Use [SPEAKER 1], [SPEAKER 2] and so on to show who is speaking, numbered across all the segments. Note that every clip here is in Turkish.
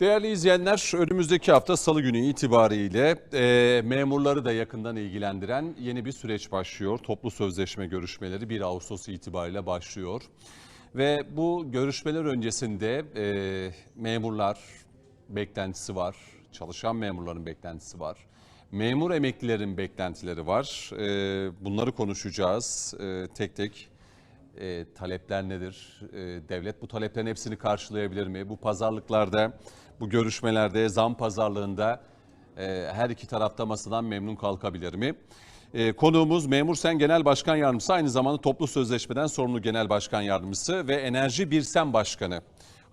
[SPEAKER 1] Değerli izleyenler, önümüzdeki hafta salı günü itibariyle e, memurları da yakından ilgilendiren yeni bir süreç başlıyor. Toplu sözleşme görüşmeleri 1 Ağustos itibariyle başlıyor. Ve bu görüşmeler öncesinde e, memurlar beklentisi var, çalışan memurların beklentisi var. Memur emeklilerin beklentileri var. E, bunları konuşacağız e, tek tek. E, talepler nedir? E, devlet bu taleplerin hepsini karşılayabilir mi? Bu pazarlıklarda, bu görüşmelerde, zam pazarlığında e, her iki tarafta masadan memnun kalkabilir mi? E, konuğumuz Memur Sen Genel Başkan Yardımcısı, aynı zamanda toplu sözleşmeden sorumlu Genel Başkan Yardımcısı ve Enerji Birsen Başkanı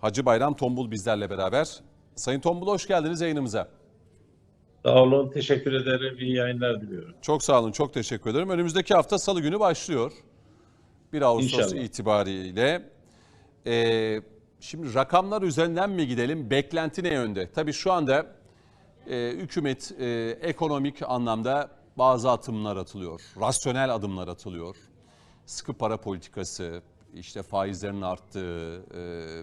[SPEAKER 1] Hacı Bayram Tombul bizlerle beraber. Sayın Tombul hoş geldiniz yayınımıza.
[SPEAKER 2] Sağ olun, teşekkür ederim. İyi yayınlar diliyorum.
[SPEAKER 1] Çok sağ olun, çok teşekkür ederim. Önümüzdeki hafta salı günü başlıyor. 1 Ağustos
[SPEAKER 2] İnşallah.
[SPEAKER 1] itibariyle. Ee, şimdi rakamlar üzerinden mi gidelim? Beklenti ne yönde? Tabii şu anda e, hükümet e, ekonomik anlamda bazı adımlar atılıyor. Rasyonel adımlar atılıyor. Sıkı para politikası, işte faizlerin arttığı, e,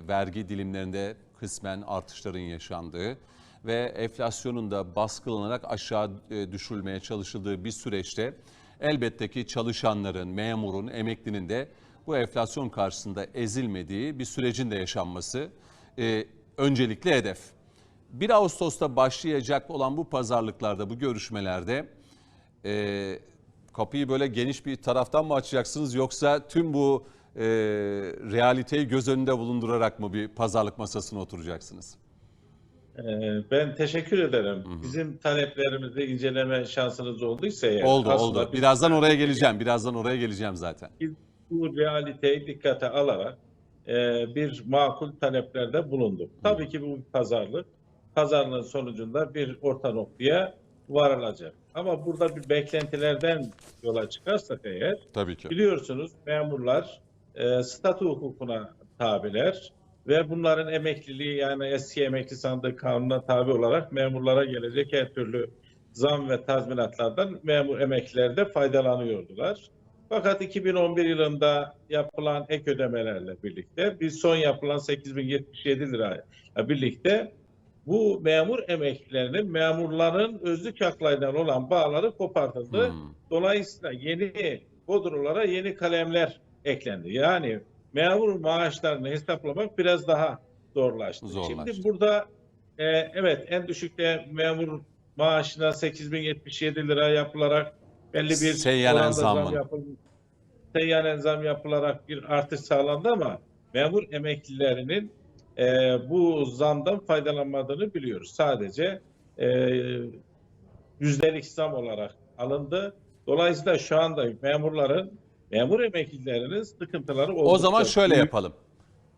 [SPEAKER 1] vergi dilimlerinde kısmen artışların yaşandığı ve enflasyonun da baskılanarak aşağı e, düşürülmeye çalışıldığı bir süreçte elbette ki çalışanların, memurun, emeklinin de bu enflasyon karşısında ezilmediği bir sürecin de yaşanması e, öncelikli hedef. 1 Ağustos'ta başlayacak olan bu pazarlıklarda, bu görüşmelerde e, kapıyı böyle geniş bir taraftan mı açacaksınız yoksa tüm bu e, realiteyi göz önünde bulundurarak mı bir pazarlık masasına oturacaksınız?
[SPEAKER 2] Ee, ben teşekkür ederim. Bizim taleplerimizi inceleme şansınız olduysa eğer,
[SPEAKER 1] Oldu oldu.
[SPEAKER 2] biz
[SPEAKER 1] Birazdan oraya geleceğim. Birazdan oraya geleceğim zaten.
[SPEAKER 2] bu realiteyi dikkate alarak e, bir makul taleplerde bulunduk. Tabii ki bu bir pazarlık. Pazarlığın sonucunda bir orta noktaya varılacak. Ama burada bir beklentilerden yola çıkarsak eğer,
[SPEAKER 1] Tabii ki.
[SPEAKER 2] Biliyorsunuz memurlar e, statü hukukuna tabiler ve bunların emekliliği yani eski emekli sandığı kanununa tabi olarak memurlara gelecek her türlü zam ve tazminatlardan memur emekliler de faydalanıyordular. Fakat 2011 yılında yapılan ek ödemelerle birlikte bir son yapılan 8077 lirayla birlikte bu memur emeklilerinin memurların özlük haklarından olan bağları kopartıldı.
[SPEAKER 1] Hmm.
[SPEAKER 2] Dolayısıyla yeni bodrolara yeni kalemler eklendi. Yani memur maaşlarını hesaplamak biraz daha zorlaştı.
[SPEAKER 1] Zorlaştı.
[SPEAKER 2] Şimdi burada e, evet en düşükte memur maaşına 8077 lira yapılarak belli bir
[SPEAKER 1] Seyyanen
[SPEAKER 2] zam yapıldı. Seyyanen zam yapılarak bir artış sağlandı ama memur emeklilerinin e, bu zamdan faydalanmadığını biliyoruz. Sadece e, yüzdelik zam olarak alındı. Dolayısıyla şu anda memurların, memur emeklilerinin sıkıntıları oldukça
[SPEAKER 1] O zaman şöyle yapalım.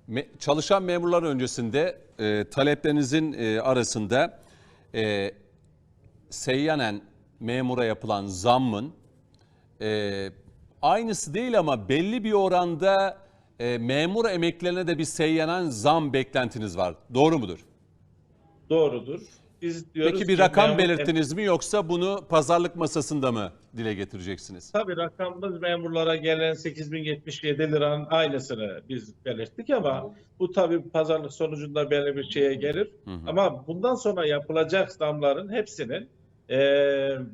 [SPEAKER 1] Me- çalışan memurlar öncesinde e, taleplerinizin e, arasında e, seyyanen memura yapılan zammın e, aynısı değil ama belli bir oranda e, memur emeklilerine de bir seyyanen zam beklentiniz var. Doğru mudur?
[SPEAKER 2] Doğrudur. Biz diyoruz
[SPEAKER 1] Peki bir rakam
[SPEAKER 2] memur-
[SPEAKER 1] belirttiniz mi yoksa bunu pazarlık masasında mı dile getireceksiniz?
[SPEAKER 2] Tabii rakamımız memurlara gelen 8077 liranın aynısını biz belirttik ama bu tabii pazarlık sonucunda belli bir şeye gelir.
[SPEAKER 1] Hı hı.
[SPEAKER 2] Ama bundan sonra yapılacak zamların hepsinin e,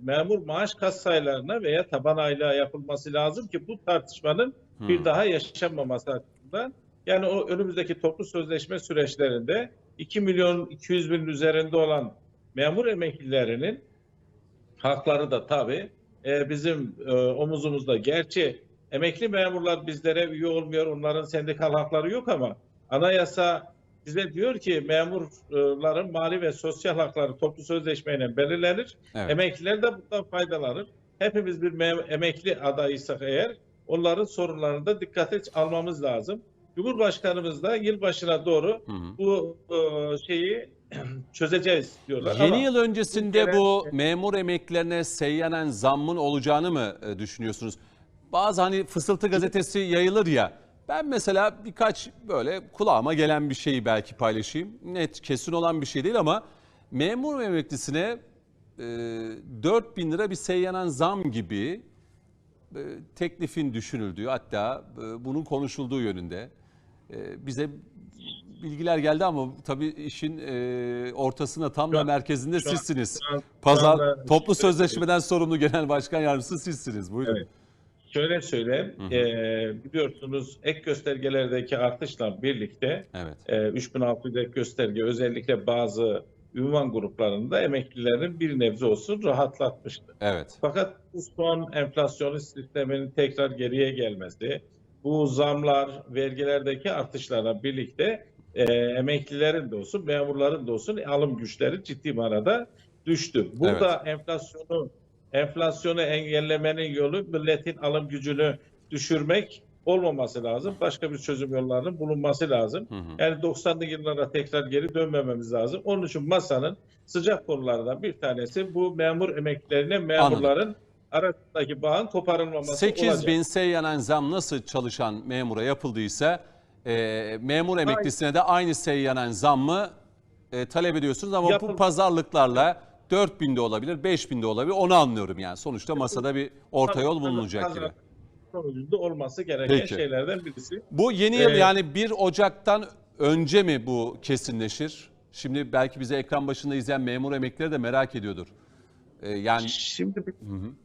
[SPEAKER 2] memur maaş kas sayılarına veya taban aylığa yapılması lazım ki bu tartışmanın
[SPEAKER 1] Hı.
[SPEAKER 2] bir daha yaşanmaması açısından. Yani o önümüzdeki toplu sözleşme süreçlerinde 2 milyon 200 bin üzerinde olan memur emeklilerinin hakları da tabii e, bizim e, omuzumuzda. Gerçi emekli memurlar bizlere üye olmuyor, onların sendikal hakları yok ama anayasa bize diyor ki memurların mali ve sosyal hakları toplu sözleşmeyle belirlenir.
[SPEAKER 1] Evet.
[SPEAKER 2] Emekliler de bundan faydalanır. Hepimiz bir emekli adayıysak eğer onların sorunlarını da dikkate almamız lazım. Cumhurbaşkanımız da yılbaşına doğru
[SPEAKER 1] Hı hı.
[SPEAKER 2] bu e, şeyi çözeceğiz diyorlar.
[SPEAKER 1] Yeni
[SPEAKER 2] ama
[SPEAKER 1] yıl öncesinde
[SPEAKER 2] bu kere-
[SPEAKER 1] bu memur emeklilerine seyyanen zammın olacağını mı e, düşünüyorsunuz? Bazı hani fısıltı gazetesi yayılır ya. Ben mesela birkaç böyle kulağıma gelen bir şeyi belki paylaşayım. Net kesin olan bir şey değil ama memur emeklisine e, 4 bin lira bir seyyanen zam gibi e, teklifin düşünüldüğü hatta e, bunun konuşulduğu yönünde e, bize bilgiler geldi ama tabii işin e, ortasında tam da merkezinde
[SPEAKER 2] şu an-
[SPEAKER 1] sizsiniz.
[SPEAKER 2] şu an- şu
[SPEAKER 1] Pazar
[SPEAKER 2] anda-
[SPEAKER 1] toplu sözleşmeden sorumlu genel başkan yardımcısı sizsiniz. Buyurun.
[SPEAKER 2] Evet. Şöyle söyleyeyim,
[SPEAKER 1] Hı hı.
[SPEAKER 2] e, biliyorsunuz ek göstergelerdeki artışla birlikte
[SPEAKER 1] Evet.
[SPEAKER 2] e, 3600 ek gösterge özellikle bazı ünvan gruplarında emeklilerin bir nebze olsun rahatlatmıştı.
[SPEAKER 1] Evet.
[SPEAKER 2] Fakat bu son enflasyonist sistemin tekrar geriye gelmesi, bu zamlar, vergilerdeki artışlarla birlikte e, emeklilerin de olsun, memurların da olsun alım güçleri ciddi manada düştü. Burada enflasyonu enflasyonu engellemenin yolu milletin alım gücünü düşürmek olmaması lazım. Başka bir çözüm yollarının bulunması lazım.
[SPEAKER 1] Hı hı.
[SPEAKER 2] Yani 90'lı yıllara tekrar geri dönmememiz lazım. Onun için masanın sıcak konulardan bir tanesi bu memur emeklilerine memurların arasındaki bağın koparılmaması
[SPEAKER 1] 8
[SPEAKER 2] olacak.
[SPEAKER 1] bin seyyanen zam nasıl çalışan memura yapıldıysa e, memur emeklisine de aynı seyyanen zammı e, talep ediyorsunuz ama bu
[SPEAKER 2] Yapıl-
[SPEAKER 1] pazarlıklarla 4 binde olabilir, 5 binde olabilir onu anlıyorum yani. Sonuçta masada bir orta yol bulunacak gibi.
[SPEAKER 2] Sonucunda olması gereken
[SPEAKER 1] Peki.
[SPEAKER 2] şeylerden birisi.
[SPEAKER 1] Bu yeni yıl
[SPEAKER 2] Ee,
[SPEAKER 1] yani 1 Ocak'tan önce mi bu kesinleşir? Şimdi belki bize ekran başında izleyen memur emeklileri de merak ediyordur. Ee, yani
[SPEAKER 2] Şimdi bir
[SPEAKER 1] Buyurun.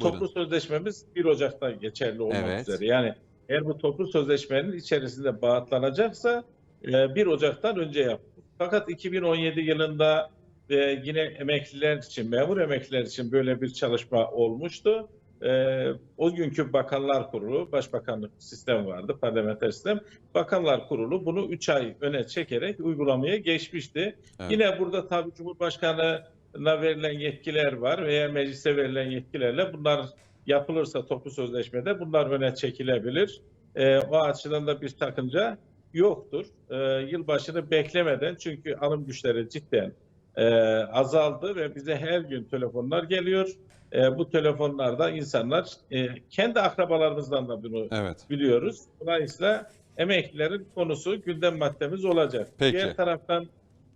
[SPEAKER 2] toplu sözleşmemiz 1 Ocak'ta geçerli olmak
[SPEAKER 1] Evet.
[SPEAKER 2] üzere. Yani eğer bu toplu sözleşmenin içerisinde bağıtlanacaksa e, 1 Ocak'tan önce yapılır. Fakat 2017 yılında e, yine emekliler için, memur emekliler için böyle bir çalışma olmuştu. E, o günkü Bakanlar Kurulu, Başbakanlık sistem vardı, parlamenter sistem. Bakanlar Kurulu bunu 3 ay öne çekerek uygulamaya geçmişti.
[SPEAKER 1] Evet.
[SPEAKER 2] Yine burada tabii Cumhurbaşkanı'na verilen yetkiler var veya meclise verilen yetkilerle bunlar yapılırsa toplu sözleşmede bunlar öne çekilebilir. Ee, o açıdan da bir sakınca yoktur. Ee, yılbaşını beklemeden çünkü alım güçleri cidden e, azaldı ve bize her gün telefonlar geliyor. E, bu telefonlarda insanlar e, kendi akrabalarımızdan da bunu
[SPEAKER 1] evet.
[SPEAKER 2] biliyoruz. Dolayısıyla emeklilerin konusu gündem maddemiz olacak.
[SPEAKER 1] Peki.
[SPEAKER 2] Diğer taraftan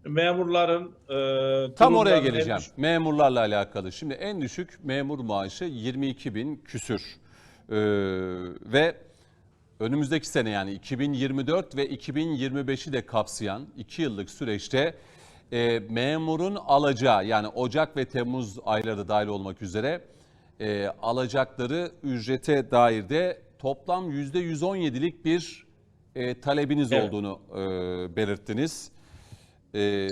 [SPEAKER 2] memurların e,
[SPEAKER 1] Tam oraya geleceğim.
[SPEAKER 2] düşük-
[SPEAKER 1] Memurlarla alakalı. Şimdi en düşük memur maaşı 22 bin küsür. Ee, ve önümüzdeki sene yani 2024 ve 2025'i de kapsayan 2 yıllık süreçte e, memurun alacağı yani Ocak ve Temmuz ayları dahil olmak üzere e, alacakları ücrete dair de toplam %117'lik bir e, talebiniz
[SPEAKER 2] Evet.
[SPEAKER 1] olduğunu e, belirttiniz. E,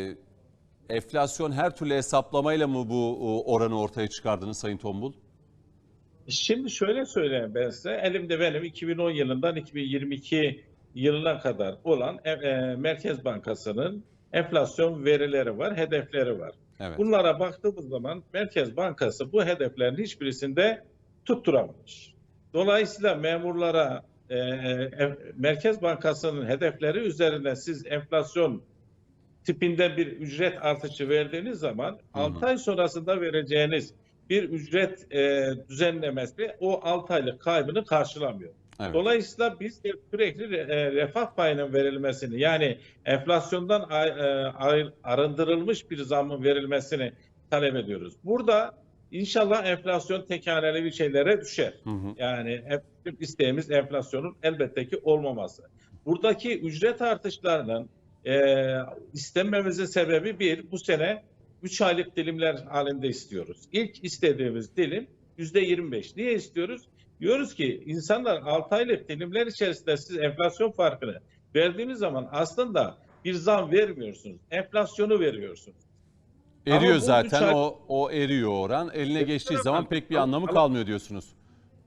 [SPEAKER 1] enflasyon her türlü hesaplamayla mı bu o, oranı ortaya çıkardınız Sayın Tombul?
[SPEAKER 2] Şimdi şöyle söyleyeyim ben size. Elimde benim 2010 yılından 2022 yılına kadar olan e, e, Merkez Bankası'nın enflasyon verileri var, hedefleri var.
[SPEAKER 1] Evet.
[SPEAKER 2] Bunlara baktığımız zaman Merkez Bankası bu hedeflerin hiçbirisinde tutturamamış. Dolayısıyla memurlara e, e, Merkez Bankası'nın hedefleri üzerine siz enflasyon tipinde bir ücret artışı verdiğiniz zaman
[SPEAKER 1] Hı hı.
[SPEAKER 2] 6 ay sonrasında vereceğiniz bir ücret e, düzenlemesi o 6 aylık kaybını karşılamıyor.
[SPEAKER 1] Evet.
[SPEAKER 2] Dolayısıyla biz de sürekli e, refah payının verilmesini yani enflasyondan ay- e, arındırılmış bir zamın verilmesini talep ediyoruz. Burada inşallah enflasyon tekaneli bir şeylere düşer.
[SPEAKER 1] Hı hı.
[SPEAKER 2] Yani isteğimiz enflasyonun elbette ki olmaması. Buradaki ücret artışlarının e, istenmemizin sebebi bir, bu sene 3 aylık dilimler halinde istiyoruz. İlk istediğimiz dilim %25. Niye istiyoruz? Diyoruz ki insanlar 6 aylık dilimler içerisinde siz enflasyon farkını verdiğiniz zaman aslında bir zam vermiyorsunuz. Enflasyonu veriyorsunuz.
[SPEAKER 1] Eriyor zaten
[SPEAKER 2] ay-
[SPEAKER 1] o o eriyor oran. Eline geçtiği zaman pek bir anlamı kalmıyor diyorsunuz.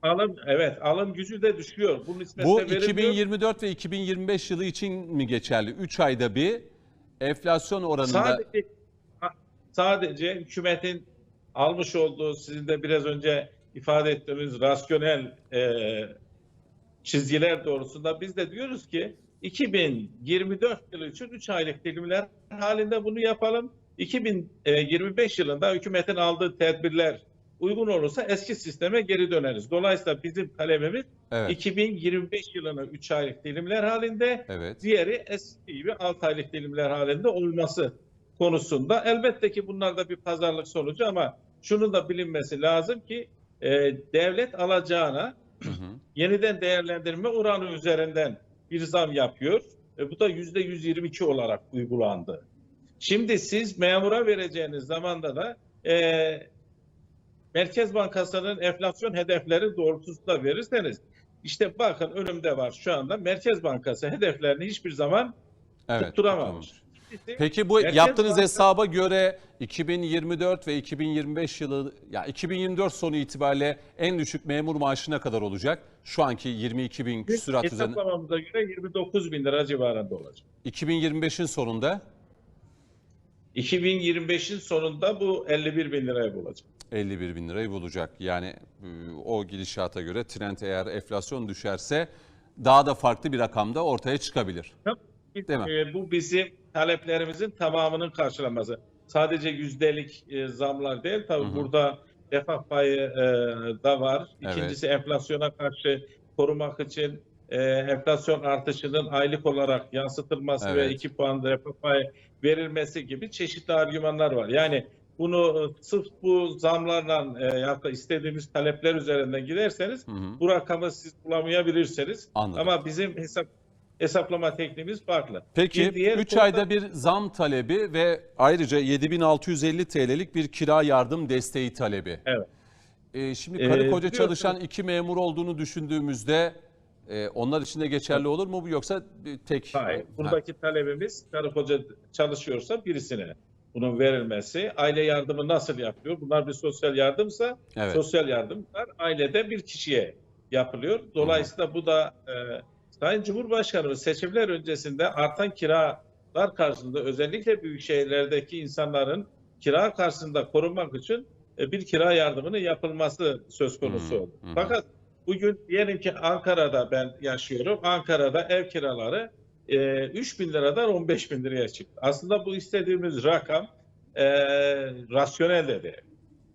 [SPEAKER 2] Alım evet alım gücü de düşüyor. Bu nispette
[SPEAKER 1] Bu
[SPEAKER 2] verilmiyor.
[SPEAKER 1] 2024 ve 2025 yılı için mi geçerli? 3 ayda bir enflasyon oranında
[SPEAKER 2] Sadece sadece hükümetin almış olduğu sizin de biraz önce ifade ettiğiniz rasyonel e, çizgiler doğrultusunda biz de diyoruz ki 2024 yılı için 3 aylık dilimler halinde bunu yapalım. 2025 yılında hükümetin aldığı tedbirler uygun olursa eski sisteme geri döneriz. Dolayısıyla bizim talebimiz
[SPEAKER 1] evet
[SPEAKER 2] 2025 yılını 3 aylık dilimler halinde
[SPEAKER 1] evet
[SPEAKER 2] diğeri eski gibi 6 aylık dilimler halinde olması konusunda. Elbette ki bunlar da bir pazarlık sonucu ama şunun da bilinmesi lazım ki e, devlet alacağına
[SPEAKER 1] Hı hı.
[SPEAKER 2] yeniden değerlendirme oranı üzerinden bir zam yapıyor. ve bu da %122 olarak uygulandı. Şimdi siz memura vereceğiniz zamanda da e, Merkez Bankası'nın enflasyon hedefleri doğrultusunda verirseniz işte bakın önümde var şu anda Merkez Bankası hedeflerini hiçbir zaman
[SPEAKER 1] Evet.
[SPEAKER 2] tutturamamış.
[SPEAKER 1] tutamamış. Peki bu
[SPEAKER 2] Merkez
[SPEAKER 1] yaptığınız
[SPEAKER 2] Banka-
[SPEAKER 1] hesaba göre 2024 ve 2025 yılı ya 2024 sonu itibariyle en düşük memur maaşı ne kadar olacak? Şu anki 22 bin küsurat üzerinde.
[SPEAKER 2] Hesaplamamıza göre 29 bin lira civarında olacak.
[SPEAKER 1] 2025'in sonunda
[SPEAKER 2] 2025'in sonunda bu 51 bin liraya bulacak.
[SPEAKER 1] 51 bin lirayı bulacak. Yani e, o gidişata göre trend eğer enflasyon düşerse daha da farklı bir rakamda ortaya çıkabilir. Değil mi?
[SPEAKER 2] E, bu bizim taleplerimizin tamamının karşılanması. Sadece yüzdelik e, zamlar değil. Tabii
[SPEAKER 1] Hı hı.
[SPEAKER 2] burada refah payı e, da var.
[SPEAKER 1] Evet.
[SPEAKER 2] İkincisi enflasyona karşı korumak için e, enflasyon artışının aylık olarak yansıtılması ve
[SPEAKER 1] Evet.
[SPEAKER 2] 2 puan refah payı verilmesi gibi çeşitli argümanlar var. Yani bunu e, sırf bu zamlarla e, ya da istediğimiz talepler üzerinden giderseniz
[SPEAKER 1] Hı hı.
[SPEAKER 2] bu rakamı siz bulamayabilirsiniz.
[SPEAKER 1] Anladım.
[SPEAKER 2] Ama bizim hesap hesaplama tekniğimiz farklı.
[SPEAKER 1] Peki
[SPEAKER 2] Bir diğer
[SPEAKER 1] 3
[SPEAKER 2] konuda-
[SPEAKER 1] ayda bir zam talebi ve ayrıca 7650 TL'lik bir kira yardım desteği talebi.
[SPEAKER 2] Evet.
[SPEAKER 1] Ee, şimdi
[SPEAKER 2] Ee,
[SPEAKER 1] karı koca
[SPEAKER 2] biliyorsunuz-
[SPEAKER 1] çalışan iki memur olduğunu düşündüğümüzde e, onlar için de geçerli olur mu bu yoksa tek?
[SPEAKER 2] Hayır.
[SPEAKER 1] Ha,
[SPEAKER 2] Buradaki talebimiz karı koca çalışıyorsa birisine bunun verilmesi. Aile yardımı nasıl yapıyor? Bunlar bir sosyal yardımsa
[SPEAKER 1] Evet.
[SPEAKER 2] sosyal yardımlar ailede bir kişiye yapılıyor. Dolayısıyla bu da e, Sayın Cumhurbaşkanımız seçimler öncesinde artan kiralar karşısında özellikle büyük şehirlerdeki insanların kira karşısında korunmak için e, bir kira yardımının yapılması söz konusu
[SPEAKER 1] Hı hı,
[SPEAKER 2] oldu.
[SPEAKER 1] hı hı.
[SPEAKER 2] Fakat bugün diyelim ki Ankara'da ben yaşıyorum. Ankara'da ev kiraları e, 3 bin liradan 15 bin liraya çıktı. Aslında bu istediğimiz rakam e, rasyonel de değil.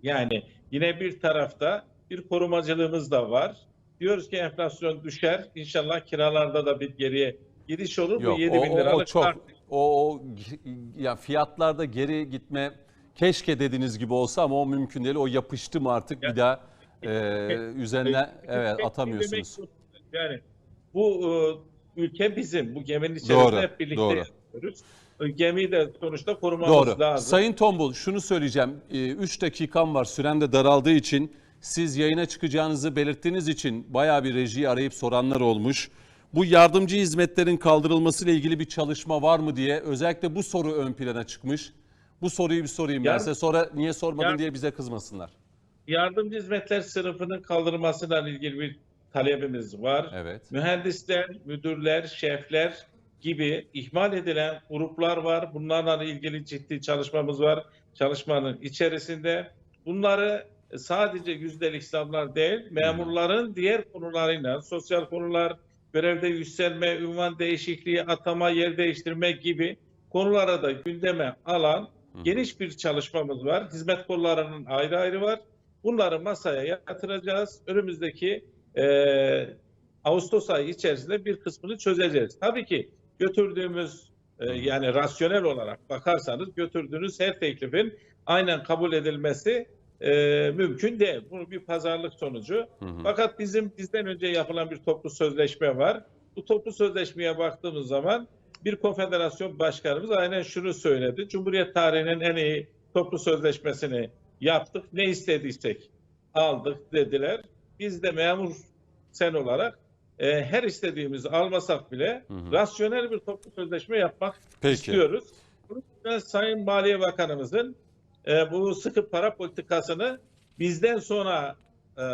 [SPEAKER 2] Yani yine bir tarafta bir korumacılığımız da var. Diyoruz ki enflasyon düşer. İnşallah kiralarda da bir geriye gidiş olur.
[SPEAKER 1] Yok
[SPEAKER 2] bu 7
[SPEAKER 1] o,
[SPEAKER 2] bin
[SPEAKER 1] o- o
[SPEAKER 2] liralık
[SPEAKER 1] çok o, o ya fiyatlarda geri gitme keşke dediğiniz gibi olsa ama o mümkün değil. O yapıştı mı artık bir
[SPEAKER 2] Ya-
[SPEAKER 1] daha e, üzerine evet atamıyorsunuz.
[SPEAKER 2] Yani bu e, ülke bizim. Bu geminin içerisinde
[SPEAKER 1] Doğru,
[SPEAKER 2] hep birlikte
[SPEAKER 1] doğru.
[SPEAKER 2] yaşıyoruz. Gemiyi de sonuçta korumamız
[SPEAKER 1] Doğru.
[SPEAKER 2] lazım.
[SPEAKER 1] Sayın Tombul şunu söyleyeceğim. 3 dakikam var sürem de daraldığı için siz yayına çıkacağınızı belirttiğiniz için bayağı bir rejiyi arayıp soranlar olmuş. Bu yardımcı hizmetlerin kaldırılması ile ilgili bir çalışma var mı diye özellikle bu soru ön plana çıkmış. Bu soruyu bir sorayım ben
[SPEAKER 2] Yar-
[SPEAKER 1] size sonra niye sormadın diye bize kızmasınlar.
[SPEAKER 2] Yardımcı hizmetler sınıfının kaldırılmasıyla ilgili bir talebimiz var.
[SPEAKER 1] Evet.
[SPEAKER 2] Mühendisler, müdürler, şefler gibi ihmal edilen gruplar var. Bunlarla ilgili ciddi çalışmamız var. Çalışmanın içerisinde bunları sadece yüzdelik zamlar değil, memurların diğer konularıyla, sosyal konular, görevde yükselme, ünvan değişikliği, atama, yer değiştirme gibi konulara da gündeme alan geniş bir çalışmamız var. Hizmet kollarının ayrı ayrı var. Bunları masaya yatıracağız. Önümüzdeki eee Ağustos ayı içerisinde bir kısmını çözeceğiz. Tabii ki götürdüğümüz e, yani rasyonel olarak bakarsanız götürdüğünüz her teklifin aynen kabul edilmesi e, mümkün değil. Bu bir pazarlık sonucu.
[SPEAKER 1] Hı hı.
[SPEAKER 2] Fakat bizim bizden önce yapılan bir toplu sözleşme var. Bu toplu sözleşmeye baktığımız zaman bir konfederasyon başkanımız aynen şunu söyledi. Cumhuriyet tarihinin en iyi toplu sözleşmesini yaptık. Ne istediysek aldık dediler. Biz de memur sen olarak e, her istediğimizi almasak bile
[SPEAKER 1] Hı hı.
[SPEAKER 2] rasyonel bir toplu sözleşme yapmak
[SPEAKER 1] Peki.
[SPEAKER 2] istiyoruz. Bunun için Sayın Maliye Bakanımızın e, bu sıkı para politikasını bizden sonra e,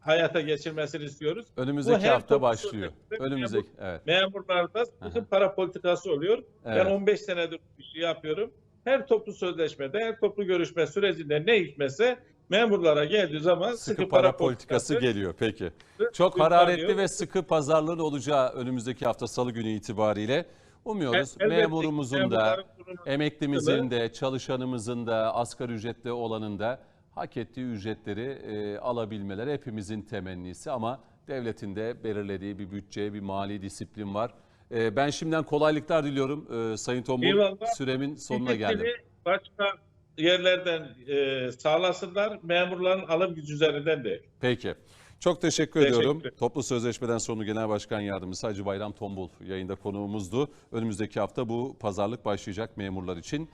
[SPEAKER 2] hayata geçirmesini istiyoruz.
[SPEAKER 1] Önümüzdeki
[SPEAKER 2] Bu
[SPEAKER 1] hafta başlıyor. Önümüzdeki evet.
[SPEAKER 2] Memurlarda sıkı para politikası oluyor.
[SPEAKER 1] Evet.
[SPEAKER 2] Ben 15 senedir bu işi yapıyorum. Her toplu sözleşmede, her toplu görüşme sürecinde ne hikmetse memurlara geldiği zaman
[SPEAKER 1] Sıkı, para, politikası geliyor peki. Çok hararetli ve sıkı pazarlığın olacağı önümüzdeki hafta salı günü itibariyle umuyoruz.
[SPEAKER 2] El- elbette
[SPEAKER 1] Memurumuzun da, emeklimizin de, çalışanımızın da, asgari ücretli olanın da hak ettiği ücretleri e, alabilmeleri hepimizin temennisi ama devletin de belirlediği bir bütçe, bir mali disiplin var. E, ben şimdiden kolaylıklar diliyorum e, Sayın Tombul.
[SPEAKER 2] Eyvallah.
[SPEAKER 1] Süremin sonuna geldim.
[SPEAKER 2] Başka yerlerden e, sağlasınlar. Memurların alım gücü üzerinden değil.
[SPEAKER 1] Peki. Çok teşekkür,
[SPEAKER 2] Teşekkür
[SPEAKER 1] ediyorum.
[SPEAKER 2] ederim.
[SPEAKER 1] Toplu Sözleşmeden Sorumlu Genel Başkan Yardımcısı Hacı Bayram Tombul yayında konuğumuzdu. Önümüzdeki hafta bu pazarlık başlayacak memurlar için.